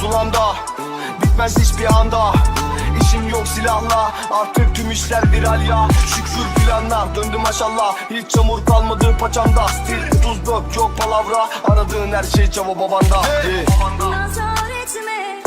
Zulanda. Bitmez hiçbir anda. İşim yok silahla. Artık tüm işler viral ya Şükür planlar döndü maşallah. Hiç çamur kalmadı paçamda. Stil tuz dök yok palavra. Aradığın her şey çaba babanda. Hey. Nazar इसमें